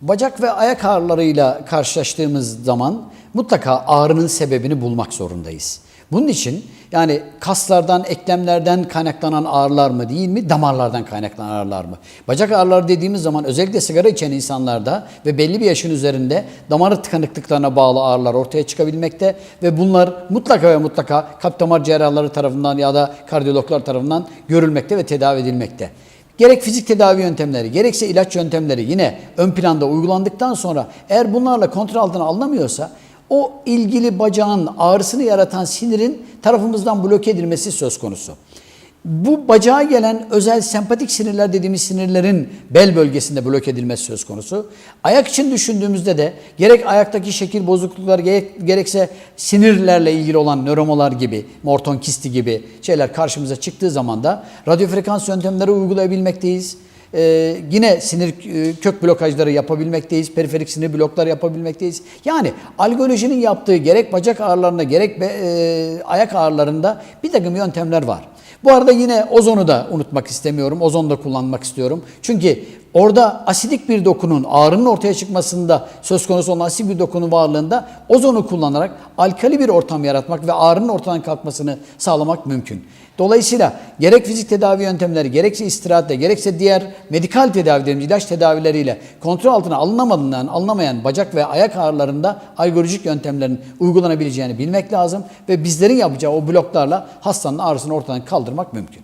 Bacak ve ayak ağrılarıyla karşılaştığımız zaman mutlaka ağrının sebebini bulmak zorundayız. Bunun için yani kaslardan, eklemlerden kaynaklanan ağrılar mı değil mi, damarlardan kaynaklanan ağrılar mı? Bacak ağrıları dediğimiz zaman özellikle sigara içen insanlarda ve belli bir yaşın üzerinde damar tıkanıklıklarına bağlı ağrılar ortaya çıkabilmekte ve bunlar mutlaka ve mutlaka kalp damar cerrahları tarafından ya da kardiyologlar tarafından görülmekte ve tedavi edilmekte. Gerek fizik tedavi yöntemleri, gerekse ilaç yöntemleri yine ön planda uygulandıktan sonra eğer bunlarla kontrol altına alınamıyorsa o ilgili bacağın ağrısını yaratan sinirin tarafımızdan bloke edilmesi söz konusu. Bu bacağa gelen özel sempatik sinirler dediğimiz sinirlerin bel bölgesinde blok edilmesi söz konusu. Ayak için düşündüğümüzde de gerek ayaktaki şekil bozukluklar gerek, gerekse sinirlerle ilgili olan nöromolar gibi, morton kisti gibi şeyler karşımıza çıktığı zaman da radyo frekans yöntemleri uygulayabilmekteyiz. Ee, yine sinir e, kök blokajları yapabilmekteyiz. Periferik sinir blokları yapabilmekteyiz. Yani algolojinin yaptığı gerek bacak ağrılarında gerek be- e, ayak ağrılarında bir takım yöntemler var. Bu arada yine ozonu da unutmak istemiyorum. Ozonu da kullanmak istiyorum. Çünkü orada asidik bir dokunun ağrının ortaya çıkmasında söz konusu olan asidik bir dokunun varlığında ozonu kullanarak alkali bir ortam yaratmak ve ağrının ortadan kalkmasını sağlamak mümkün. Dolayısıyla gerek fizik tedavi yöntemleri, gerekse istirahatle, gerekse diğer medikal tedavilerimiz, ilaç tedavileriyle kontrol altına alınamadığından alınamayan bacak ve ayak ağrılarında algolojik yöntemlerin uygulanabileceğini bilmek lazım ve bizlerin yapacağı o bloklarla hastanın ağrısını ortadan kaldırmak mümkün.